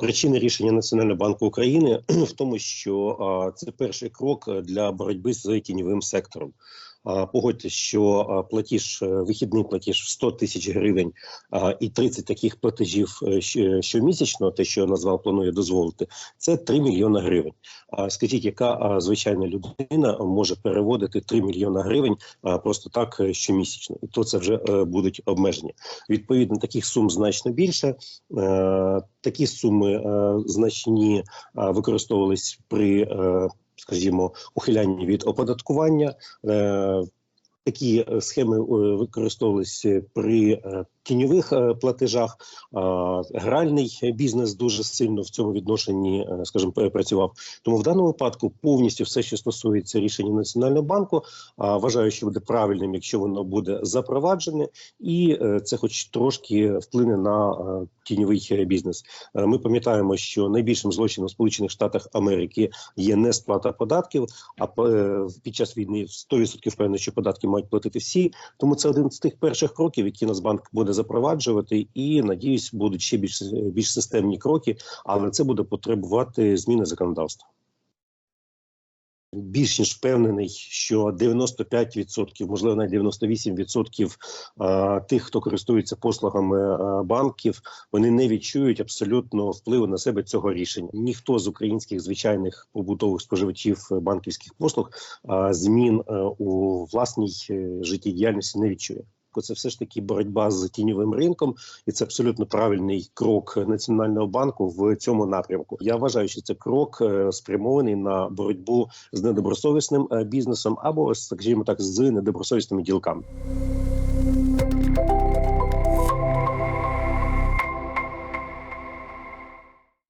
Причини рішення Національного банку України в тому, що це перший крок для боротьби з тіньовим сектором. Погодьте, що платіж, е, вихідний платіж в 100 тисяч гривень і 30 таких платежів е, щомісячно, те, що назвав, планує дозволити, це 3 мільйони гривень. Скажіть, яка звичайна людина може переводити 3 мільйони гривень просто так е, щомісячно? І то це вже е, будуть обмеження. Відповідно, таких сум значно більше. Е, Такі суми е, значні е, використовувались при, е, скажімо, ухилянні від оподаткування. Е, Такі е, схеми е, використовувалися при тіньових платежах. Гральний бізнес дуже сильно в цьому відношенні, скажімо, працював. Тому в даному випадку повністю все, що стосується рішення Національного банку, вважаю, що буде правильним, якщо воно буде запроваджене, і це, хоч трошки, вплине на тіньовий бізнес. Е, Ми пам'ятаємо, що найбільшим злочином в Сполучених Штатах Америки є не сплата податків. А е, під час війни 100% впевнено, що податки мають платити всі. Тому це один з тих перших кроків, які Нацбанк буде запроваджувати, і надіюсь, будуть ще більш більш системні кроки, але це буде потребувати зміни законодавства. Більш ніж впевнений, що 95%, можливо, навіть 98% а, тих, хто користується послугами банків, вони не відчують абсолютно впливу на себе цього рішення. Ніхто з українських звичайних побутових споживачів банківських послуг змін е, у власній е, життєдіяльності не відчує. Це все ж таки боротьба з тіньовим ринком, і це абсолютно правильний крок Національного банку в цьому напрямку. Я вважаю, що це крок е, спрямований на боротьбу з недобросовісним е, бізнесом або, скажімо так, з недобросовісними ділками.